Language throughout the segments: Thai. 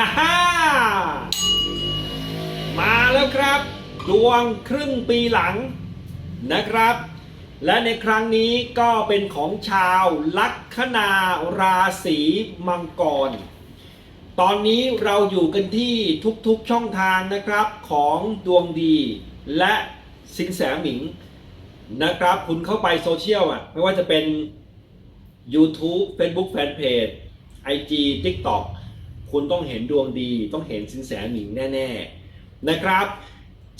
ฮ่าฮ่ามาแล้วครับ ดวงครึ่งปีหลังนะครับ และในครั้งนี้ก็เป็นของชาวลัคนาราศีมังกร ตอนนี้เราอยู่กันที่ทุกๆช่องทางนะครับของดวงดีและสินแสหมิงนะครับ คุณเข้าไปโซเชียลอะ ไม่ว่าจะเป็น YouTube Facebook Fanpage IG TikTok คุณต้องเห็นดวงดี ต้องเห็นสินแสหมิงแน่ ๆ นะครับ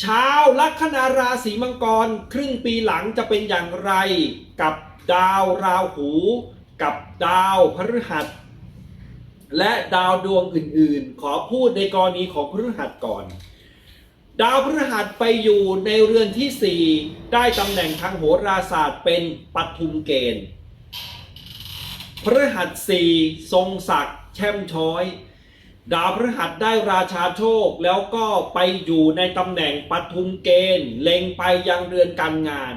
ชาวลัคนาราศีมังกร ครึ่งปีหลังจะเป็นอย่างไรกับดาวราหู กับดาวพฤหัส และดาวดวงอื่นๆ ขอพูดในกรณีของพฤหัสก่อน ดาวพฤหัสไปอยู่ในเรือนที่ 4 ได้ตำแหน่งทางโหราศาสตร์เป็นปัทุมเกณฑ์พฤหัสสี่ทรงศักดิ์แช่มช้อย ดาวพฤหัสได้ราชาโชคแล้วก็ไปอยู่ในตำแหน่งปัทุมเกณฑ์เล็งไปยังเรือนการงาน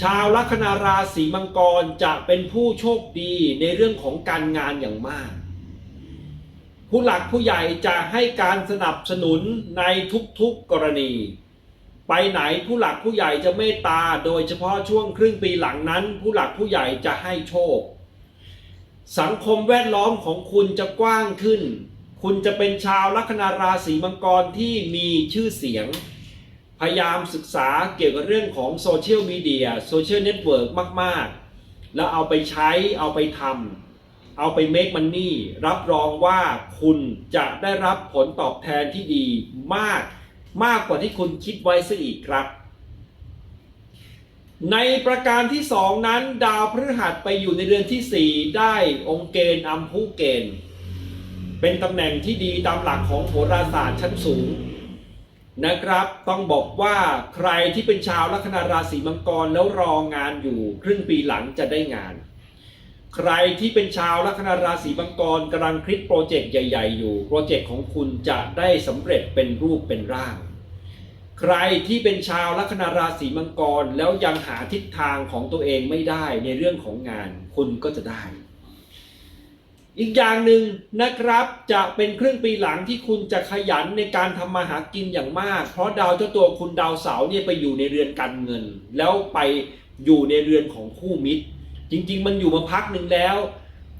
ชาวลัคนาราศีมังกรจะเป็นผู้โชคดีในเรื่องของการงานอย่างมาก ผู้หลักผู้ใหญ่จะให้การสนับสนุนในทุกๆกรณี ไปไหนผู้หลักผู้ใหญ่จะเมตตาโดยเฉพาะช่วงครึ่งปีหลังนั้น ผู้หลักผู้ใหญ่จะให้โชค สังคมแวดล้อมของคุณจะกว้างขึ้น คุณจะเป็นชาวลัคนาราศีมังกรที่มีชื่อเสียง พยายามศึกษาเกี่ยวกับเรื่องของโซเชียลมีเดียโซเชียลเน็ตเวิร์กมาก ๆ แล้วเอาไปใช้ เอาไปทำ เอาไปเมคมันนี่ รับรองว่าคุณจะได้รับผลตอบแทนที่ดีมาก มากกว่าที่คุณคิดไว้ซะอีกครับ ในประการที่สองนั้น ดาวพฤหัสไปอยู่ในเรือนที่4ได้องค์เกณฑ์อัมพุเกณฑ์ เป็นตำแหน่งที่ดีตามหลักของโหราศาสตร์ชั้นสูงนะครับ ต้องบอกว่าใครที่เป็นชาวลัคนาราศีมังกรแล้วรองานอยู่ครึ่งปีหลังจะได้งาน ใครที่เป็นชาวลัคนาราศีมังกรกำลังคิดโปรเจกต์ใหญ่ ๆ อยู่ โปรเจกต์ของคุณจะได้สำเร็จเป็นรูปเป็นร่าง ใครที่เป็นชาวลัคนาราศีมังกร แล้วยังหาทิศทางของตัวเองไม่ได้ในเรื่องของงานคุณก็จะได้ อีกอย่างหนึ่งนะครับจะเป็นครึ่งปีหลังที่คุณจะขยันในการทำมาหากินอย่างมาก เพราะดาวเจ้าตัวคุณดาวเสาร์เนี่ยไปอยู่ในเรือนการเงิน แล้วไปอยู่ในเรือนของคู่มิตร จริง ๆ มันอยู่มาพักหนึ่งแล้ว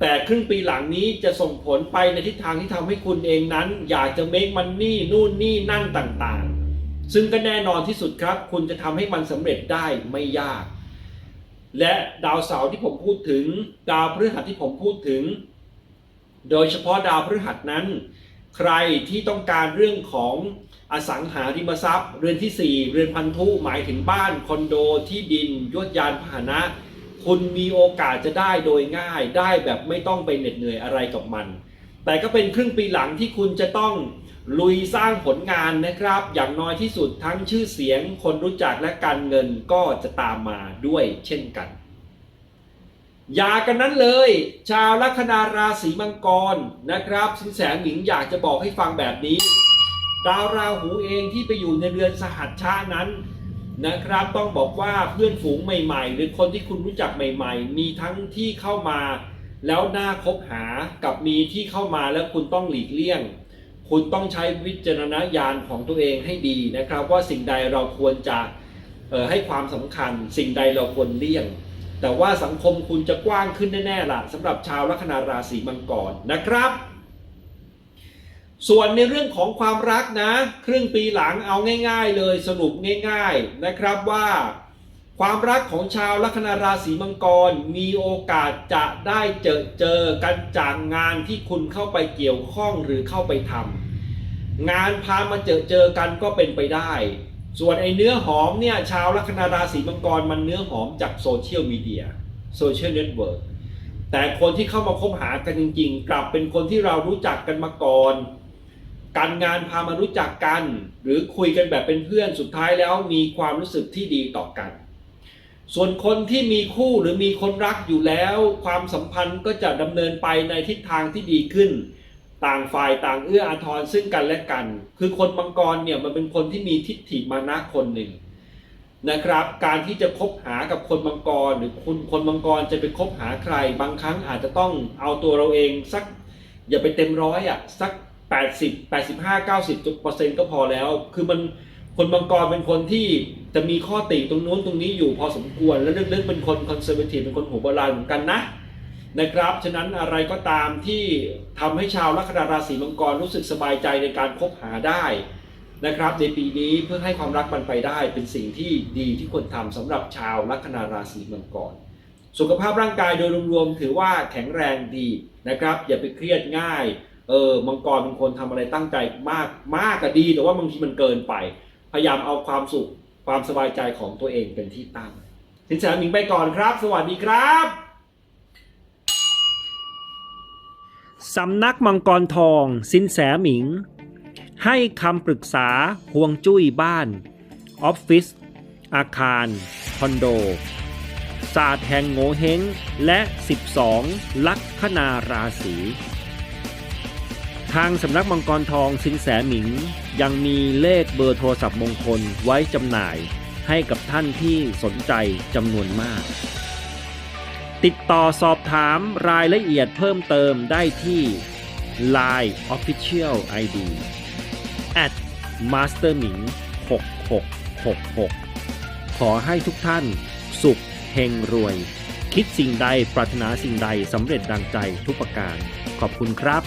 แต่ครึ่งปีหลังนี้จะส่งผลไปในทิศทางที่ทำให้คุณเองนั้น อยากจะเมคมันนี่นู่นนี่นั่นต่าง ซึ่งก็แน่นอนที่สุดครับ คุณจะทำให้มันสำเร็จได้ไม่ยาก และดาวเสาร์ที่ผมพูดถึง ดาวพฤหัสที่ผมพูดถึง โดยเฉพาะดาวพฤหัสนั้น ใครที่ต้องการเรื่องของอสังหาริมทรัพย์ เรือนที่ 4 เรือนพันธุหมายถึงบ้านคอนโดที่ดินยวดยานพาหนะ คุณมีโอกาสจะได้โดยง่ายได้แบบไม่ต้องไปเหน็ดเหนื่อยอะไรกับมัน แต่ก็เป็นครึ่งปีหลังที่คุณจะต้องลุยสร้างผลงานนะครับ อย่างน้อยที่สุดทั้งชื่อเสียง คนรู้จักและการเงินก็จะตามมาด้วยเช่นกัน อย่ากันนั้นเลย ชาวลัคนาราศีมังกรนะครับ สินแสหมิงอยากจะบอกให้ฟังแบบนี้ ดาวราหูเองที่ไปอยู่ในเรือนสหัชชานั้นนะครับต้องบอกว่าเพื่อนฝูงใหม่ ๆ หรือคนที่คุณรู้จักใหม่ ๆ มีทั้งที่เข้ามา แล้วน่าคบหากับมีที่เข้ามาแล้วคุณต้องหลีกเลี่ยง คุณต้องใช้วิจารณญาณของตัวเองให้ดีนะครับ ว่าสิ่งใดเราควรจะให้ความสำคัญ สิ่งใดเราควรเลี่ยง แต่ว่าสังคมคุณจะกว้างขึ้นแน่ๆล่ะสำหรับชาวลัคนาราศีมังกรนะครับ ส่วนในเรื่องของความรักนะ ครึ่งปีหลังเอาง่าย ๆ เลยสรุปง่าย ๆนะครับว่า ความรักของชาวลัคนาราศีมังกรมีโอกาสจะได้เจอเจอกันจากงานที่คุณเข้าไปเกี่ยวข้องหรือเข้าไปทำงานพามาเจอเจอกันก็เป็นไปได้ ส่วนไอ้เนื้อหอมเนี่ยชาวลัคนาราศีมังกรมันเนื้อหอมจากโซเชียลมีเดียโซเชียลเน็ตเวิร์กแต่คนที่เข้ามาคบหากันจริง ๆ กลับเป็นคนที่เรารู้จักกันมาก่อน การงานพามารู้จักกัน หรือคุยกันแบบเป็นเพื่อนสุดท้ายแล้วมีความรู้สึกที่ดีต่อกัน ส่วนคนที่มีคู่หรือมีคนรักอยู่แล้ว ความสัมพันธ์ก็จะดำเนินไปในทิศทางที่ดีขึ้น ต่างฝ่ายต่างเอื้ออาทรซึ่งกันและกัน คือคนมังกรเนี่ยมันเป็นคนที่มีทิฏฐิมานะคนหนึ่งนะครับ การที่จะคบหากับคนมังกร หรือคุณคนมังกรจะไปคบหาใคร บางครั้งอาจจะต้องเอาตัวเราเองสัก อย่าไปเต็มร้อยอะสัก 80 85 90เปอร์เซ็นต์ก็พอแล้ว คือมันคนมังกรเป็นคนที่ จะมีข้อติตรงนู้นตรงนี้อยู่พอสมควร และลึกๆเป็นคนคอนเซอร์เวทีฟเป็นคนหัวโบราณเหมือนกันนะนะครับ ฉะนั้นอะไรก็ตามที่ทำให้ชาวลัคนาราศีมังกรรู้สึกสบายใจในการคบหาได้นะครับในปีนี้เพื่อให้ความรักมันไปได้เป็นสิ่งที่ดีที่ควรทำสำหรับชาวลัคนาราศีมังกร สุขภาพร่างกายโดยรวมๆถือว่าแข็งแรงดีนะครับ อย่าไปเครียดง่ายเออมังกรเป็นคนทำอะไรตั้งใจมากมากก็ดี แต่ว่าบางทีมันเกินไป พยายามเอาความสุข ความสบายใจของตัวเองเป็นที่ตั้งสินแสหมิงไปก่อนครับ สวัสดีครับสำนักมังกรทอง สินแสหมิง ให้คำปรึกษาห่วงจุ้ยบ้าน ออฟฟิศอาคาร คอนโด ศาสตร์แห่งโงเฮงและ 12 ลัคนาราศี ทางสำนักมังกรทองสินแสหมิง ยังมีเลขเบอร์โทรศัพท์มงคลไว้จำหน่ายให้กับท่านที่สนใจจำนวนมาก ติดต่อสอบถามรายละเอียดเพิ่มเติมได้ที่ Line Official ID at masterming 6666 ขอให้ทุกท่านสุขเฮงรวย คิดสิ่งใดปรารถนาสิ่งใดสำเร็จดังใจทุกประการ ขอบคุณครับ